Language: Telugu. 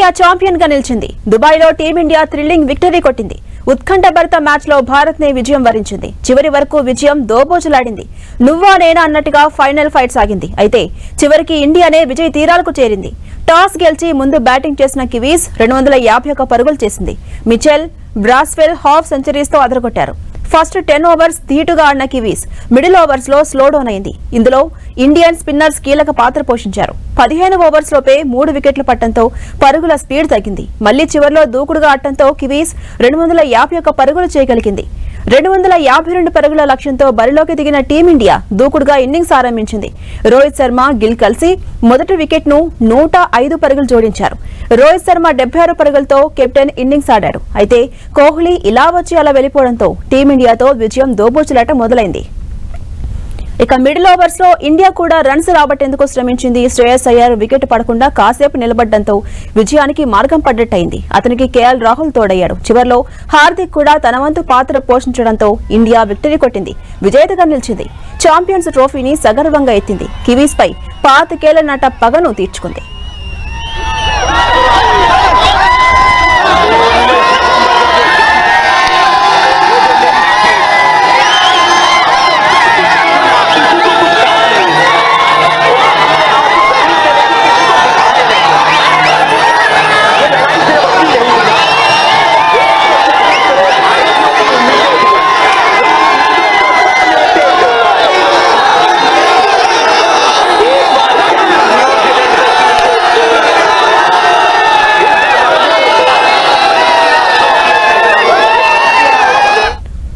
ఇండియా ఛాంపియన్గా నిలిచింది. దుబాయ్లో టీమిండియా థ్రిల్లింగ్ విక్టరీ కొట్టింది. ఉత్కంఠభరిత మ్యాచ్లో భారత్ నే విజయం వరించింది. చివరి వరకు విజయం దోబోచులాడింది నువ్వా నేనా అన్నట్టుగా ఫైనల్ ఫైట్ సాగింది. అయితే చివరికి ఇండియానే విజయ తీరాలకు చేరింది. టాస్ గెలిచి ముందు బ్యాటింగ్ చేసిన కివీస్ రెండు వందల యాభై ఒక్క పరుగులు చేసింది. మిచెల్ బ్రాస్వెల్ హాఫ్ సెంచరీస్తో అదరగొట్టారు. ఫస్ట్ టెన్ ఓవర్స్ ధీటుగా ఆడిన కివీస్. మిడిల్ ఓవర్స్లో స్లో డౌన్ అయింది. ఇందులో ఇండియన్ స్పిన్నర్స్ కీలక పాత్ర పోషించారు. పదిహేను ఓవర్స్ లోపే మూడు వికెట్లు పట్టడంతో పరుగుల స్పీడ్ తగ్గింది. మళ్ళీ చివర్లో దూకుడుగా ఆడటంతో కివీస్ రెండు వందల యాభై ఒక్క పరుగులు చేయగలిగింది. రెండు వందల యాభై రెండు పరుగుల లక్ష్యంతో బరిలోకి దిగిన టీమిండియా దూకుడుగా ఇన్నింగ్స్ ఆరంభించింది. రోహిత్ శర్మ గిల్ కలిసి మొదటి వికెట్ను నూట ఐదు పరుగులు జోడించారు. రోహిత్ శర్మ డెబ్బై ఆరు పరుగులతో కెప్టెన్ ఇన్నింగ్స్ ఆడాడు. అయితే కోహ్లీ ఇలా వచ్చి అలా వెళ్ళిపోవడంతో టీమిండియాతో విజయం దోబూచులాట మొదలైంది. ఇక మిడిల్ ఓవర్స్లో ఇండియా కూడా రన్స్ రాబట్టేందుకు శ్రమించింది శ్రేయస్ అయ్యార్. వికెట్ పడకుండా కాసేపు నిలబడడంతో విజయానికి మార్గం పడ్డట్టయింది. అతనికి కేఎల్ రాహుల్ తోడయ్యాడు. చివరిలో హార్దిక్ కూడా తన వంతు పాత్ర పోషించడంతో ఇండియా విక్టరీ కొట్టింది. విజేతగా నిలిచింది. ఛాంపియన్స్ ట్రోఫీని సగర్వంగా ఎత్తింది. కివీస్ పై పాతికేళ్ళ నాట పగను తీర్చుకుంది.